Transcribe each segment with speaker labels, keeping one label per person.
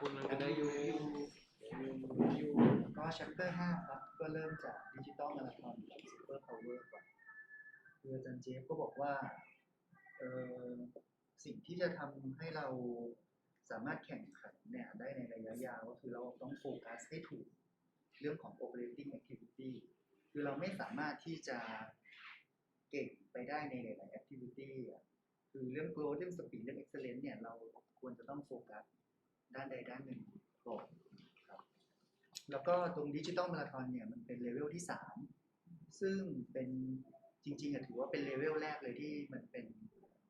Speaker 1: คุณมันเป็นอายุ
Speaker 2: ยูก็แชปเตอร์ห้าครับ ก็เริ่มจากดิจิตอลมาราธอนกับซูเปอร์พาวเวอร์ก่อนคืออาจารย์เจฟก็บอกว่าเออสิ่งที่จะทำให้เราสามารถแข่งขันเนี่ยได้ในระยะยาวก็คือเราต้องโฟกัสให้ถูกเรื่องของ operating activity คือเราไม่สามารถที่จะเก่งไปได้ในหลาย ๆ activity อะคือเรื่อง growth เรื่อง speed เรื่อง excellence เนี่ยเราควรจะต้องโฟกัส ด้านใดด้านหนึ่งก่อนครับแล้วก็ตรงดิจิตอลมาราธอนเนี่ยมันเป็นเลเวลที่สามซึ่งเป็นจริงๆอะถือว่าเป็นเลเวลแรกเลยที่มันเป็น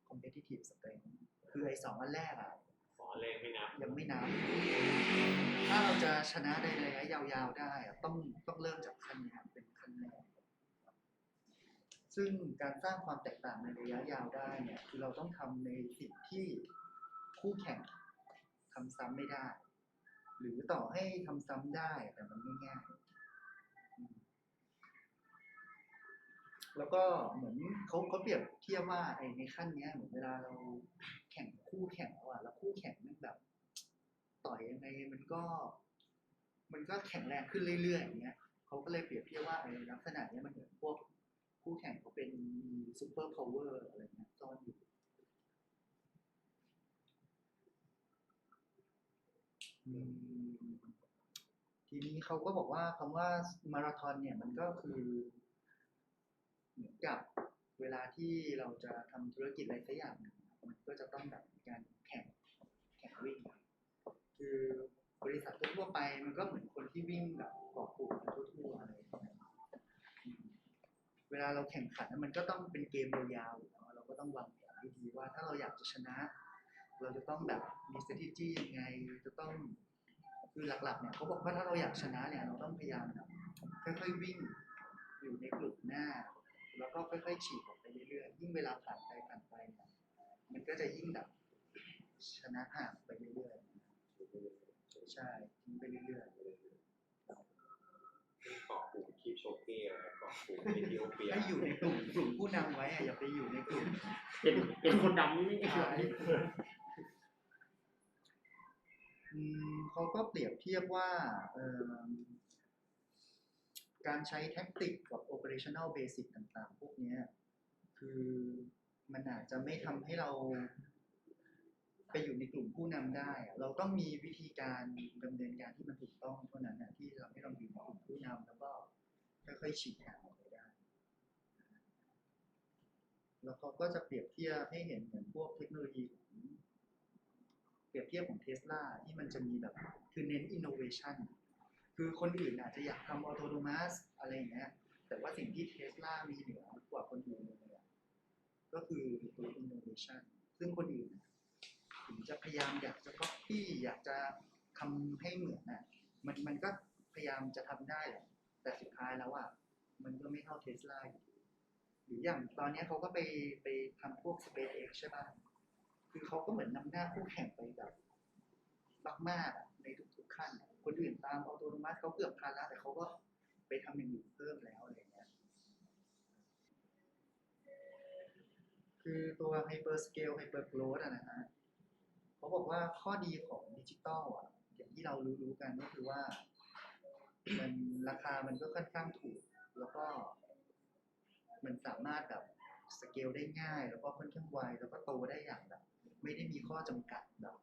Speaker 2: competitive strength คือไอ้สองอันแรกอะ
Speaker 1: สอนเลขไม่นับ
Speaker 2: ยังไม่นับ ถ้าเราจะชนะในระยะยาวๆได้อะต้องต้องเริ่มจากขั้นเนี้ยเป็นขั้นแรกซึ่งการสร้างความแตกต่างในระยะยาวได้เนี่ยคือเราต้องทำในสิ่งที่คู่แข่ง ทำซ้ำไม่ได้ หรือต่อให้ทำซ้ำได้แต่มันไม่ง่ายแล้วก็เหมือนเขาเขาเปรียบเทียบว่าไอ้ในขั้นเนี้ยเหมือนเวลาเราแข่งคู่แข่งแล้วอะแล้วคู่แข่งมันแบบ ต่อยยังไงมันก็ มันก็แข็งแรงขึ้นเรื่อยๆอย่างเงี้ยเขาก็เลยเปรียบเทียบว่าไอ้ลักษณะเนี้ยมันเหมือนพวกคู่แข่งเขาเป็นซูเปอร์พาวเวอร์อะไรเงี้ยซ่อนอยู่ อืม ทีนี้เขาก็บอกว่าคำว่ามาราธอนเนี่ยมันก็คือ เหมือนกับเวลาที่เราจะทำธุรกิจอะไรสักอย่างหนึ่งมันก็จะต้องแบบมีการแข่งแข่งวิ่ง คือบริษัททั่วไปมันก็เหมือนคนที่วิ่งแบบเกาะกลุ่มกันทั่วๆอะไรเวลาเราแข่งขันมันก็ต้องเป็นเกมยาวๆเนาะเราก็ต้องวางแผนดีๆว่าถ้าเราอยากจะชนะ เราจะต้องแบบมี strategy ยังไง จะต้องคือหลักๆเนี่ยเขาบอกว่าถ้าเราอยากชนะเนี่ยเราต้องพยายามแบบค่อยๆวิ่งอยู่ในกลุ่มหน้า แล้วก็ค่อยๆฉีกออกไปเรื่อยๆยิ่งเวลาผ่านไปผ่านไปเนี่ยมันก็จะยิ่งแบบชนะห่างไปเรื่อยๆใช่ทิ้งไปเรื่อย
Speaker 3: เกาะกลุ่มคีปโชเก้อะไรเกาะกลุ่มเอธิโอเปี
Speaker 2: ๆ
Speaker 3: ย
Speaker 2: ให้อยู่ในกลุ่มกลุ่มผู้นำไว้อะอย่าไปอยู่ในกลุ่ม
Speaker 1: เป็นเป็นคนดำนี่ไม่ใช่
Speaker 2: อืม เขาก็เปรียบเทียบว่าการใช้แท็กติกกับ operational basic ต่างๆ พวกนี้คือมันอาจจะไม่ทำให้เราไปอยู่ในกลุ่มผู้นำได้ เราต้องมีวิธีการดำเนินการที่มันถูกต้องเท่านั้นนะที่ทำให้เราอยู่ในกลุ่มผู้นำแล้วก็ค่อยๆฉีกห่างออกไปได้ แล้วเขาก็จะเปรียบเทียบให้เห็นเหมือนพวกเทคโนโลยีของ รียบเทียบของเทสลาที่มันจะมีแบบคือเน้น innovation คือคนอื่นอาจจะอยากทำออโตโนมัสอะไรอย่างเงี้ยแต่ว่าสิ่งที่เทสลามีเหนือกว่าคนอื่นเลยก็คือตัว innovation ซึ่งคนอื่นถึงจะพยายามอยากจะ copy อยากจะทำให้เหมือนน่ะมันมันก็พยายามจะทำได้แหละแต่สุดท้ายแล้วอะมันก็ไม่เท่าเทสลาอยู่หรืออย่างตอนนี้เขาก็ไปไปทำพวก SpaceX ใช่ป่ะ คือเขาก็เหมือนนำหน้าคู่แข่งไปแบบมากๆในทุกๆขั้น คนอื่นตามออโตโนมัสเขาเกือบทันแล้วแต่เขาก็ไปทำอย่างอื่นเพิ่มแล้วอะไรอย่างเงี้ย คือตัว Hyper Scale Hyper Growth อะนะฮะเขาบอกว่าข้อดีของดิจิตอลอะ อย่างที่เรารู้ๆกันก็คือว่า มันราคามันก็ค่อนข้างถูก แล้วก็ มันสามารถแบบสเกลได้ง่าย แล้วก็ค่อนข้างไวแล้วก็โตได้อย่างแบบ ไม่ได้มีข้อจำกัดแบบ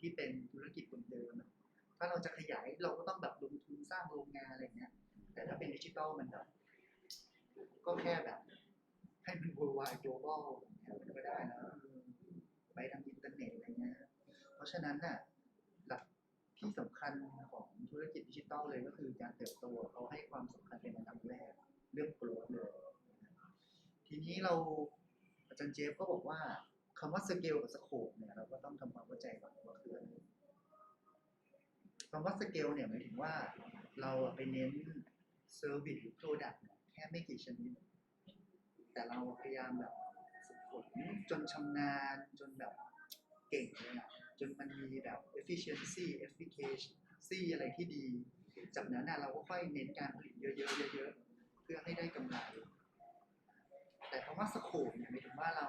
Speaker 2: ที่เป็นธุรกิจเดิมๆถ้าเราจะขยายเราก็ต้องแบบลงทุนสร้างโรงงานอะไรเงี้ย แต่ถ้าเป็นดิจิตอลมันแบบก็แค่แบบ ให้มัน worldwide global อย่างเงี้ยมันก็ได้นะไปทางอินเทอร์เน็ตอะไรเงี้ย เพราะฉะนั้นน่ะหลักที่สำคัญของธุรกิจดิจิตอลเลยก็คือการเติบโตเขาให้ความสำคัญเป็นอันดับแรก เรื่องโกรธเลย ทีนี้เราอาจารย์เจฟก็บอกว่า คำว่าสเกลกับสโคปเนี่ยเราก็ต้องทำความเข้าใจก่อนว่าคืออะไรคำว่าสเกลเนี่ยหมายถึงว่าเราไปเน้นเซอร์วิสหรือโปรดักต์แค่ไม่กี่ชนิด แต่เราพยายามแบบฝึกฝนจนชำนาญจนแบบเก่งเลยอะจนมันมีแบบ efficiency efficacy อะไรที่ดี จากนั้นนะเราก็ค่อยเน้นการผลิตเยอะๆเยอะๆเพื่อให้ได้กำไร แต่คำว่าสโคปเนี่ยหมายถึงว่าเรา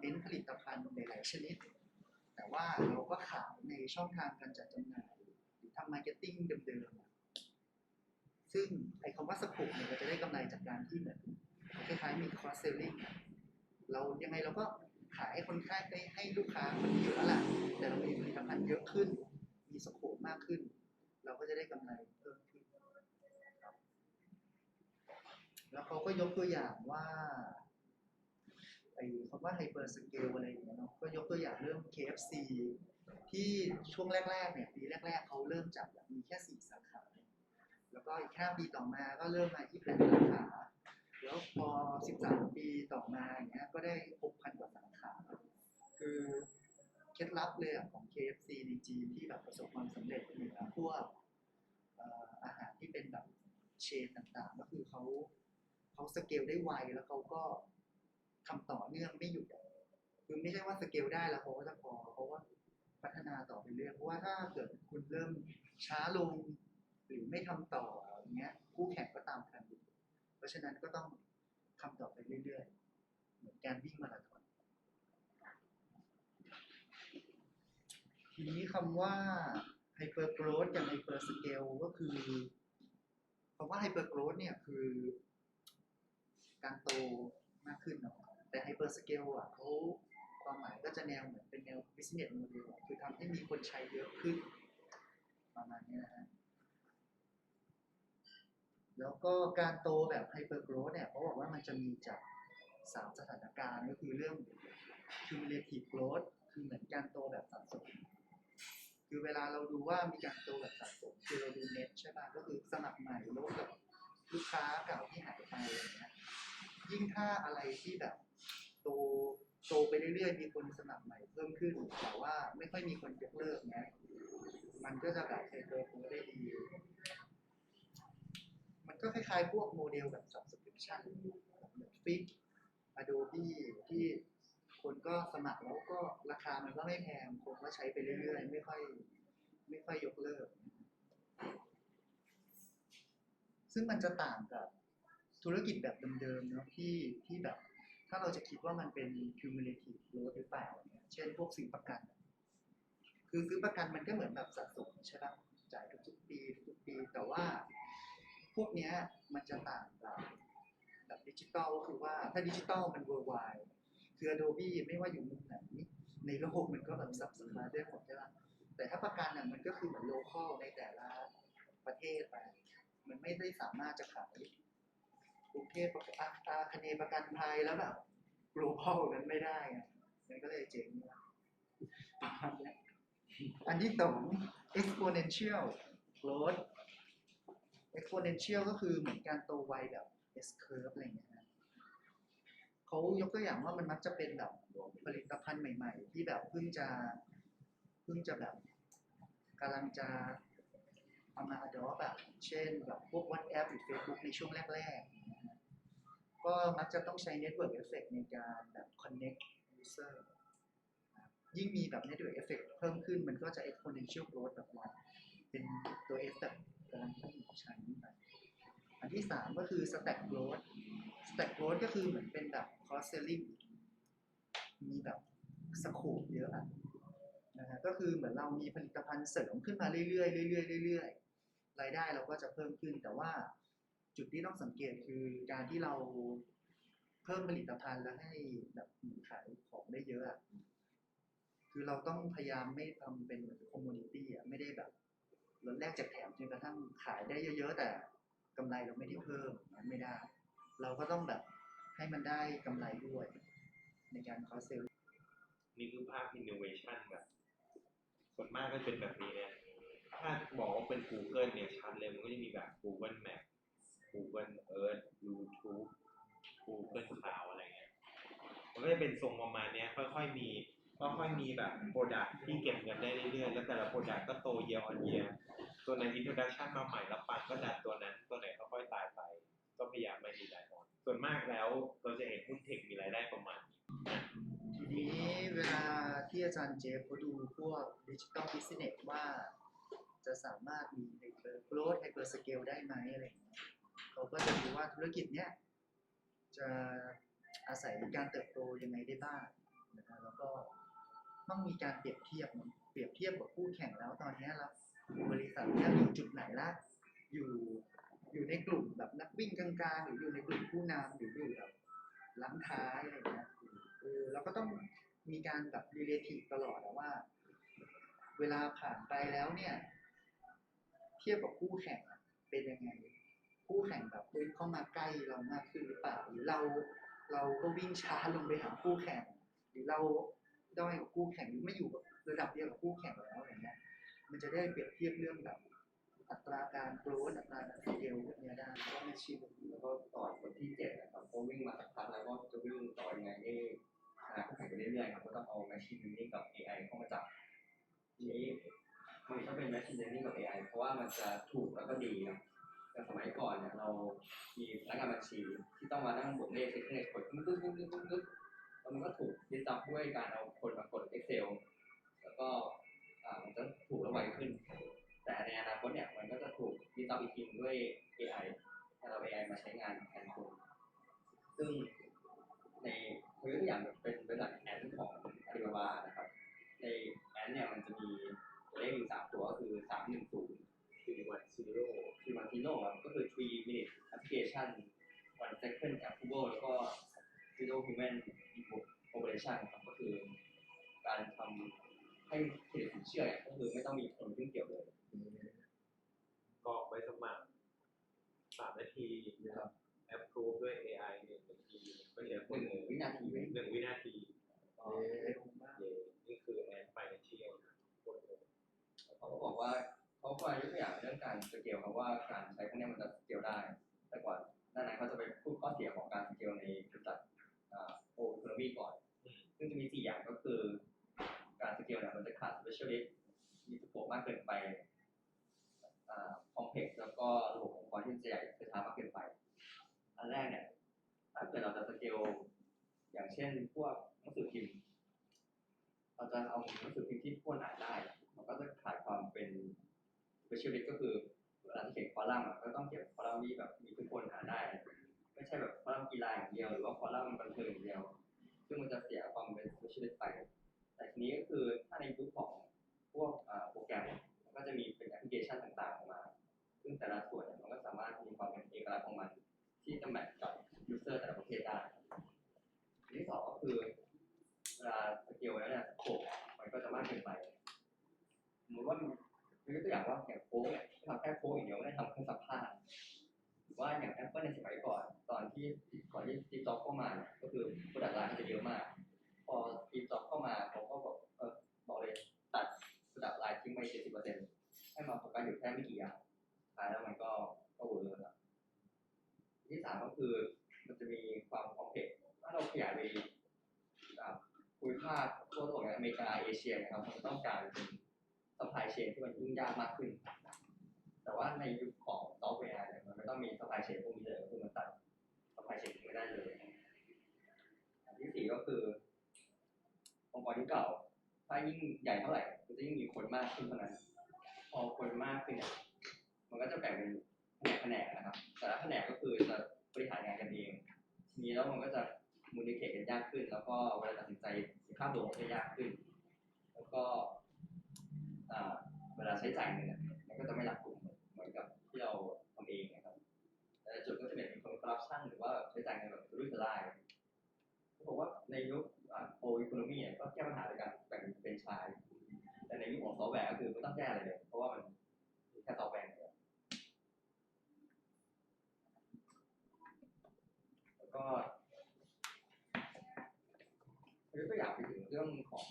Speaker 2: เน้นผลิตภัณฑ์หลายๆชนิด แต่ว่าเราก็ขายในช่องทางการจัดจำหน่ายหรือทำมาร์เก็ตติ้งเดิมๆซึ่งไอ้คำว่าสโคปเนี่ยเราจะได้กำไรจากการที่เหมือนคล้ายๆมี cross selling อะเรายังไงเราก็ขายให้คนไข้ให้ให้ลูกค้าคนเดียวแล้วแหละแต่เรามีผลิตภัณฑ์เยอะขึ้น มีสโคปมากขึ้น เราก็จะได้กำไรเพิ่มขึ้นแล้วเขาก็ยกตัวอย่างว่า ไอ้คำว่าไฮเปอร์สเกลอะไรอย่างเงี้ยเนาะก็ยกตัวอย่างเรื่อง KFC ที่ช่วงแรกๆเนี่ยปีแรก ๆเขาเริ่มจากแบบมีแค่สี่สาขา แล้วก็อีกห้าปีต่อมาก็เริ่มมาที่แปดสาขา แล้วพอสิบสามปีต่อมาอย่างเงี้ยก็ได้หกพันกว่าสาขา คือเคล็ดลับเลยอะของ KFC ในจีนที่แบบประสบความสำเร็จเหนือพวกอาหารที่เป็นแบบเชนต่างๆ ก็คือเขาเขาสเกลได้ไวแล้วเขาก็ ทำต่อเนื่องไม่หยุดคือไม่ใช่ว่าสเกลได้แล้วเขาก็จะพอเขาก็พัฒนาต่อไปเรื่อยเพราะว่าถ้าเกิดคุณเริ่มช้าลง หรือไม่ทำต่ออย่างเงี้ยคู่แข่งก็ตามทันอยู่เพราะฉะนั้นก็ต้องทำต่อไปเรื่อยๆ เหมือนการวิ่งมาราธอนทีนี้คำว่า hyper growth กับ hyper scale ก็คือคำว่า hyper growth เนี่ยคือ การโตมากขึ้นเนาะ แต่ hyper scale อะเขาความหมายก็จะแนวเหมือนเป็นแนว business model คือทำให้มีคนใช้เยอะขึ้น ประมาณนี้นะฮะแล้วก็การโตแบบ hyper growth เนี่ยเขาบอกว่ามันจะมีจากสามสถานการณ์ก็คือเรื่อง cumulative growth คือเหมือนการโตแบบสะสม คือเวลาเราดูว่ามีการโตแบบสะสม คือเราดูเน็ตใช่ป่ะก็คือสมัครใหม่ลบกับลูกค้าเก่าที่หายไปอะไรเงี้ยยิ่งถ้าอะไรที่แบบ โตโตไปเรื่อยๆ มีคนสมัครใหม่เพิ่มขึ้น แต่ว่าไม่ค่อยมีคนยกเลิกนี้ยมันก็จะแบบเติบโตได้ดี มันก็คล้ายๆ พวกโมเดลแบบ subscription แบบ Netflix Adobe ที่คนก็สมัครแล้วก็ราคามันก็ไม่แพง คนก็ใช้ไปเรื่อยๆ ไม่ค่อย ไม่ค่อยยกเลิก ซึ่งมันจะต่างกับธุรกิจแบบเดิมๆเนาะที่ที่แบบ ถ้าเราจะคิดว่ามันเป็น cumulative growth หรือเปล่าเนี่ยเช่นพวกซื้อประกัน คือซื้อประกันมันก็เหมือนแบบสะสมใช่ปะจ่ายทุกๆปีทุกๆปี แต่ว่าพวกเนี้ยมันจะต่างกับแบบดิจิตอลก็คือว่าถ้าดิจิตอลมัน worldwide คือ Adobe ไม่ว่าอยู่มุมไหนในโลกมันก็แบบสับสนมาได้หมดใช่ปะแต่ถ้าประกันอะมันก็คือเหมือนโลคอลในแต่ละประเทศไป มันไม่ได้สามารถจะขาย กรุงเทพประกันอาคเนประกันภัยแล้วแบบ global นั้นไม่ได้ไงมันก็เลยเจ๋งประมาณนี้อันที่สอง exponential growth exponential ก็คือเหมือนการโตไวแบบ S curve อะไรอย่างเงี้ยนะเขายกตัวอย่างว่ามันมักจะเป็นแบบผลิตภัณฑ์ใหม่ ๆ ที่แบบเพิ่งจะเพิ่งจะแบบกำลังจะเอามา adopt แบบ เช่นแบบพวก WhatsApp หรือ Facebook ในช่วงแรก ๆ ก็มักจะต้องใช้ network effect ในการแบบ connect user นะครับยิ่งมีแบบ network effect เพิ่มขึ้นมันก็จะ exponential growth แบบว่าเป็นตัว S แบบกำลังขึ้นชั้นไปอันที่สามก็คือ stack growth stack growth ก็คือเหมือนเป็นแบบ cross selling มีแบบสโคปเยอะอะนะฮะก็คือเหมือนเรามีผลิตภัณฑ์เสริมขึ้นมาเรื่อยๆเรื่อยๆเรื่อยๆรายได้เราก็จะเพิ่มขึ้นแต่ว่า จุดที่ต้องสังเกตคือการที่เราเพิ่มผลิตภัณฑ์แล้วให้แบบขายของได้เยอะอะคือเราต้องพยายามไม่ทำเป็นเหมือนคอมมูนิตี้อะไม่ได้แบบลดแรกจากแถมจนกระทั่งขายได้เยอะๆ แต่กำไรเราไม่ได้เพิ่มนั้นไม่ได้ เราก็ต้องแบบให้มันได้กำไรด้วย ในการ cross sell
Speaker 3: นี่คือภาพ innovation แบบส่วนมากก็เป็นแบบนี้เนี่ยถ้าบอกว่าเป็น Google เนี่ยชัดเลยมันก็จะมีแบบ Google Map Google Earth YouTube Google Cloud อะไรเงี้ย มันก็จะเป็นทรงประมาณเนี้ย ค่อยๆมีค่อยๆมีแบบโปรดักที่เก็บเงินได้เรื่อยๆ แล้วแต่ละโปรดักก็โต year on year ตัวไหน introduction มาใหม่แล้วปังก็ดันตัวนั้น ตัวไหนค่อยๆตายไป ก็พยายามไม่ดีรายออนส่วนมากแล้วเราจะเห็นหุ้นเทคมีรายได้ประมาณนี้
Speaker 2: ทีนี้เวลาที่อาจารย์เจฟเขาดูพวกดิจิ t a ล b ิ s เน s ว่าจะสามารถมี hyper growth hyper scale ได้ไหมอะไรอย่างเงี้ย เขาก็จะดูว่าธุรกิจเนี้ยจะอาศัยการเติบโตยังไงได้บ้างนะฮะแล้วก็ต้องมีการเปรียบเทียบเปรียบเทียบกับคู่แข่งแล้วตอนนี้เราบริษัทเนี้ยอยู่จุดไหนละอยู่อยู่ในกลุ่มแบบนักวิ่งกลางๆ หรืออยู่ในกลุ่มผู้นำหรืออยู่แบบหลังท้ายอะไรเงี้ยเออเราก็ต้องมีการแบบรีเลทีฟตลอดนะว่า เวลาผ่านไปแล้วเนี่ย เทียบกับคู่แข่งเป็นยังไง คู่แข่งแบบเดินเข้ามาใกล้เรามากขึ้นหรือเปล่าหรือเราเราก็วิ่งช้าลงไปหาคู่แข่ง หรือเราด้อยกับคู่แข่งหรือไม่อยู่กับระดับเดียวกับคู่แข่งแล้วอย่างเงี้ยมันจะได้เปรียบเทียบเรื่องแบบอัตราการโกรธอัตราการสเกลพวกเนี้ยได้เพราะว่าในชีวิต
Speaker 4: แล้วก็ต่อคนที่เจ็ดนะครับก็วิ่งมาสักพักแล้วก็จะวิ่งต่อยังไงให้ชนะคู่แข่งไปเรื่อยๆครับก็ต้องเอา machine learning กับ AI เข้ามาจับทีนี้มันก็เป็น machine learning กับ AI เพราะว่ามันจะถูกแล้วก็ดีครับ แต่สมัยก่อนเนี่ยเรามีพนักงานบัญชีที่ต้องมานั่งบวกเลขเช็คเลขกดตึ๊ดตึ๊ดตึ๊ดตึ๊ดตึ๊ดแล้วมันก็ถูกยึดจับด้วยการเอาคนมากด Excel แล้วก็อ่ามันจะถูกและไวขึ้น แต่ในอนาคตเนี่ยมันก็จะถูกยึดจับอีกทีด้วย AI ถ้าเรา AI มาใช้งานแทนคนซึ่งในตัวอย่างเป็นบริษัทแอนของอาลีบาบานะครับ ในแอนเนี่ยมันจะมีตัวเลขอยู่สามตัวก็คือสามหนึ่งศูนย์
Speaker 3: คือวันซีโร่
Speaker 4: คือมันทิโนครับก็คือ three minute application one second approval แล้วก็ zero human operation ครับก็คือการทำให้เครดิตสินเชื่อเนี่ยก็คือไม่ต้องมีคนยุ่งเกี่ยวเลย
Speaker 3: กรอกใบสมัครสามนาที
Speaker 4: นะครับ
Speaker 3: แอปพรูฟด้วย AI หนึ่งนาทีก็เหลือ
Speaker 4: ห
Speaker 3: คน
Speaker 4: นึ่งวินาทีเอง
Speaker 3: หนึ่งวินาที
Speaker 4: ก็
Speaker 2: เอ๊ะ
Speaker 3: เย่นี่คือแอนไฟเชียลนะโคตรโหด
Speaker 4: เขาก็บอกว่าเขาก็ยกตัวอย่างเรื่อง การสเกลครับว่าการใช้พวกเนี้ยมันจะสเกลได้ แต่ก่อนด้านนั้นเขาจะไปพูดข้อเสียของการสเกลในบริษัทโอเ o อร์มีก่อน ซึ่งจะมีสี่อย่างก็คือ การสเกลเนี่ยมันจะขาด specialist มีสโคปมากเกินไปคอมเพล็กซ์แล้วก็ระบบองค์กรที่จะใหญ่จะช้ามากเกินไป อันแรกเนี่ยถ้าเกิดเราจะสเกลอย่างเช่นพวกหนังสือพิมพ์เราจะเอาหนังสือพิมพ์ที่ทุกคนอ่านได้มันก็จะขาดความเป็น specialist ก็คือเวลาที่เขียนคอลัมน์อะก็ต้องเขียนคอลัมน์ที่แบบมีทุกคนอ่าได้ ไม่ใช่แบบคอลัมน์กีฬาอย่างเดียวหรือว่าคอลัมน์บันเทิงอย่างเดียว ซึ่งมันจะเสียความเป็น specialist ไป แต่ทีนี้ก็คือถ้าในยุคของพวกโปรแกรมมันก็จะมีเป็นแอปพลิเคชันต่างๆออกมา ซึ่งแต่ละส่วนมันก็สามารถมีความเป็นเอกลักษณ์ของมัน ที่จะแมทกับยูเซอร์แต่ละประเภทได้ที่สองก็คือเวลาสเกลแล้วเนี่ยโคกมันก็จะมากเกินไปสมมติว่า ยกตัวอย่างว่าอย่างโค้กเนี่ยทำแค่โค้กอย่างเดียวไม่ได้ทำเครื่องซักผ้าหรือว่าอย่าง Apple ในสมัยก่อนตอนที่ก่อนที่สตีฟจ็อบเข้ามาเนี่ยก็คือโปรดักต์ไลน์จะเยอะมาก พอสตีฟจ็อบเข้ามาเขาก็บอกเออบอกเลยตัดโปรดักต์ไลน์ทิ้งไปเจ็ดสิบเปอร์เซ็นต์ให้มาโฟกัสอยู่แค่ไม่กี่อย่างท้ายแล้วมันก็ก็เวิร์กแล้วที่สามก็คือมันจะมีความคอมเพล็กซ์ถ้าเราขยายไปอ่าภูมิภาคทั่วโลกอย่างอเมริกาเอเชียนะครับมันจะต้องการเป็น เชนที่มันยุ่งยากมากขึ้น แต่ว่าในยุคของซอฟต์แวร์เนี่ยมันไม่ต้องมีซัพพลายเชนพวกนี้เลยคือมันตัดซัพพลายเชนไม่ได้เลยอันที่สี่ก็คือองค์กรที่เก่า ถ้ายิ่งใหญ่เท่าไหร่มันจะยิ่งมีคนมากขึ้นเท่านั้น พอคนมากขึ้นเนี่ยมันก็จะแบ่งเป็นแผนกนะครับ แต่ละแผนกก็คือจะบริหารงานกันเองทีนี้แล้วมันก็จะมูลนิเคตกันยากขึ้น แล้วก็เวลาตัดสินใจค่าตัวก็จะยากขึ้น แล้วก็อ่า เวลาใช้จ่ายเงินเนี่ยมันก็จะไม่หลักกลุ่มเหมือนกับที่เราทำเองนะครับ แต่จุดก็จะเป็นคนคอร์รัปชันหรือว่าใช้จ่ายเงินแบบรุ่ยสลายเขาบอกว่าในยุคโออีโคโนมีเนี่ยก็แก้ปัญหาด้วยการแบ่งเป็นชาย แต่ในยุคของซอฟต์แวร์ก็คือไม่ต้องแก้อะไรเลย เพราะว่ามันแค่ซอฟต์แวร์อย่างเดียวแล้วก็กตัวอยางไปถึงเรื่องของ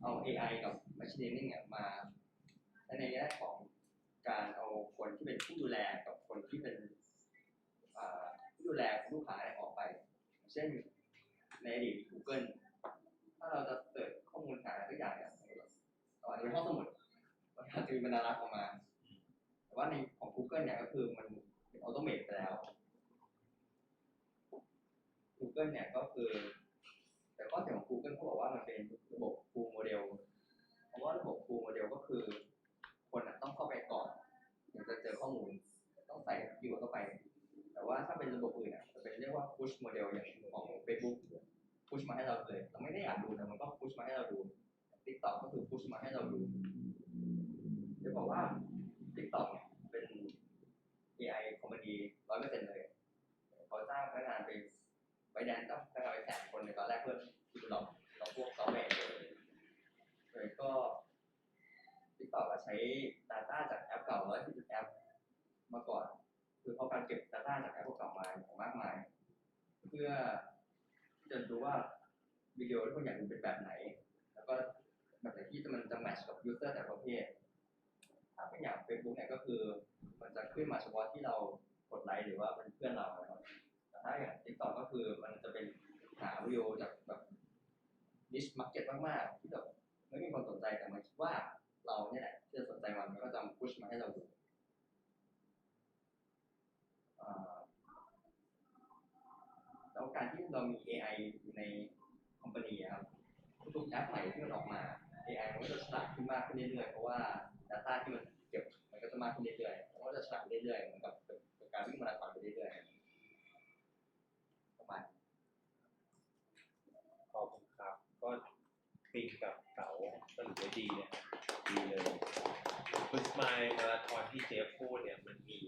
Speaker 4: เอา AI กับ Machine Learning เนี่ยมาในแง่ของการเอาคนที่เป็นผู้ดูแลกับคนที่เป็นผู้ดูแลลูกค้าออกไป เช่นในอดีต Google ถ้าเราจะเสิร์ชข้อมูลหาอะไรสักอย่างเนี่ยเราอาจจะเป็นห้องสมุดมันอาจจะมีบรรณารักษ์ออกมา แต่ว่าในของ Google เนี่ยก็คือมันเป็นออโตเมตไปแล้ว Google เนี่ยก็คือ แต่ข้อเสียของ Google เขาบอกว่ามันเป็นระบบ full model เพราะว่าระบบ full model ก็คือ คนน่ะต้องเข้าไปก่อนถึงจะเจอข้อมูล ต้องใส่คีย์เวิร์ดเข้าไป แต่ว่าถ้าเป็นระบบอื่นอะจะเป็นเรียกว่า push model อย่างของ Facebook push มาให้เราเลย เราไม่ได้อยากดูแต่มันก็ push มาให้ ใช้ Data จากแอปเก่า110แอปมาก่อน คือเขาการเก็บ Data จากแอปเก่ามาอย่างมากมาย เพื่อที่จะดูว่าวิดีโอที่คนอยากดูเป็นแบบไหน แล้วก็แบบไหนที่มันจะแมทช์กับยูเซอร์แต่ประเภท ถ้าเป็นอย่าง Facebook เนี่ยก็คือมันจะขึ้นมาเฉพาะที่เรากดไลค์หรือว่าเป็นเพื่อนเรานะครับแต่ถ้าอย่าง TikTok ก็คือมันจะเป็นหาวิดีโอจากแบบ niche market มากๆที่แบบไม่มีคนสนใจแต่มันคิดว่าเราเนี่ยแหละที่จะสนใจมันมันก็จะพุชมาให้เราดูอ่าแล้วการที่เรา มี AI อยู่ในคอมพานีครับทุกๆแอปใหม่ที่มันออกมา AI มันก็จะฉลาดขึ้นมากขึ้นเรื่อยๆ เพราะว่า Data ที่มันเก็บมันก็จะมากขึ้นเรื่อยๆ มันก็จะฉลาดเรื่อยๆ เหมือนกับกับการวิ่งมาราธอนไปเรื่อยๆ ประมาณ
Speaker 3: ขอบคุณครับ ก็ติงกับเสาสรุปได้ดีเนี่ยดีเลยฟุตไมล์มาราธอนที่เจฟพูดเนี่ยมันมี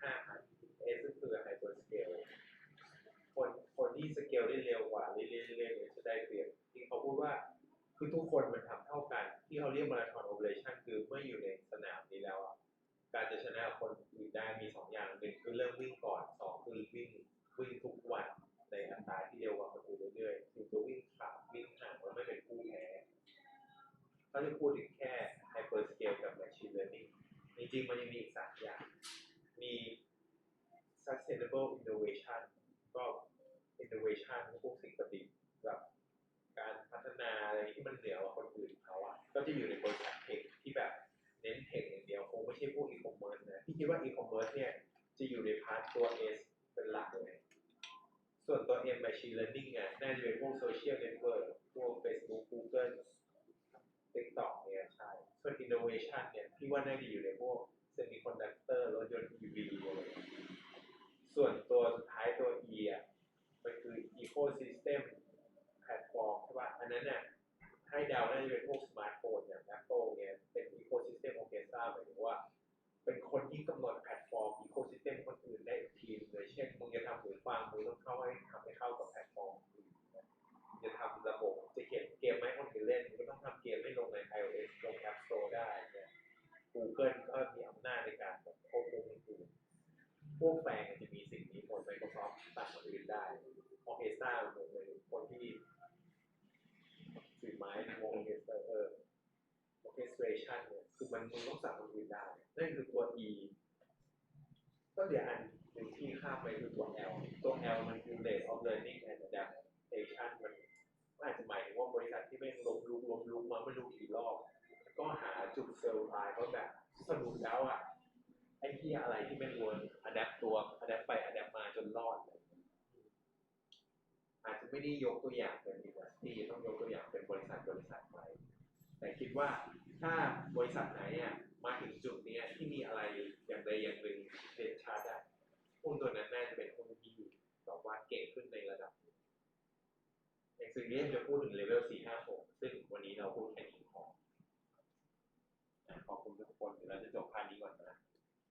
Speaker 3: ห้าอันเอสก็คือไฮเปอร์สเกลคนคน ที่สเกลได้เร็วกว่าเรื่อยๆเรื่อยๆเนี่ยจะได้เปรียบที่เขาพูดว่าคือทุกคนมันทำเท่ากัน ที่เขาเรียกมาราธอนโอเปอเรชั่นคือเมื่ออยู่ในสนามนี้แล้วอะการจะชนะคนอื่นได้มีสองอย่างหนึ่งคือเริ่มวิ่งก่อนสองคือวิ่งวิ่งทุกวันในอัตราที่เร็วกว่าคนอื่นเรื่อยๆถึงจะวิ่งขาดวิ่งห่างแล้วไม่เป็นผู้แพ้เขาจะพูดถึงแค่ hyper scale กับ machine learning จริงๆมันยังมีอีกสามอย่างมี sustainable innovation ก็ innovation พวกสิ่งประดิษฐ์แบบการพัฒนาอะไรที่มันเหนือกว่าคนอื่นเขาอะก็จะอยู่ในบริษัทเทคที่แบบเน้นเทคอย่างเดียวคงไม่ใช่พวก e-commerce นะที่คิดว่า e-commerce เนี่ยจะอยู่ในพาร์ทตัว S เป็นหลักเลยส่วนตัว M machine learning อะน่าจะเป็นพวก social network พวก Facebook Google TikTok เนี่ยใช่ส่วน innovation เนี่ยพี่ว่าน่าจะอยู่ในพวก semiconductor รถยนต์ EV อะไรอย่างเงี้ยส่วนตัวสุดท้ายตัว E อะ มันคือ ecosystem platform ใช่ป่ะอันนั้นน่ะให้เดาน่าจะเป็นพวกสมาร์ทโฟนอย่าง Apple เนี่ยเป็น ecosystem orchestra หมายถึงว่า เป็นคนที่กำหนดแพลตฟอร์ม ecosystem คนอื่นได้อีกทีเลยเช่นมึงจะทำหูฟังมึงต้องเข้าให้ทำให้เข้ากับแพลตฟอร์มอื่นนะมึงจะทำระบบจะเขียนเกมให้คนอื่นเล่นมึงก็ต้องทำเกมให้ลงใน iOS ลง App Store ได้เนี่ย Google ก็มีอำนาจในการแบบควบคุมคนอื่นพวกแฟงจะมีสิ่งนี้หมด Microsoft ตัดคนอื่นได้ Orchestra เหมือนเลยคนที่ถือไม้ในวง Orchestra เออ orchestration เนี่ยคือมันมึงต้องสั่งคนอื่นได้นั่นคือตัว E ก็เดี๋ยวอันหนึ่งที่ข้ามไปคือตัว L ตัว L มันคือ rate of learning and adaptation มันอาจจะหมายถึงว่าบริษัทที่ไม่ล้มลุกล้มลุกมาไม่รู้กี่รอบ ก็หาจุดเซอร์ไพรส์ว่าแบบสรุปแล้วอะไอ้ที่อะไรที่ไม่วน adapt ตัว adapt ไป adapt มาจนรอดอางเงี้ยอาจจะไม่ได้ยกตัวอย่างเป็น university ต้องยกตัวอย่างเป็นบริษัทบริษัทไปแต่คิดว่า ถ้าบริษัทไหนอะมาถึงจุดนี้ที่มีอะไรอย่างใดอย่างหนึ่งเด่นชัดอะหุ้นตัวนั้นน่าจะเป็นหุ้นที่แบบว่าเก่งขึ้นในระดับอย่างสิ่งนี้จะพูดถึงเลเวล 4 5 6 ซึ่งวันนี้เราพูดแค่นี้พอขอบคุณทุกคนเดี๋ยวเราจะจบพานี้ก่อนนะ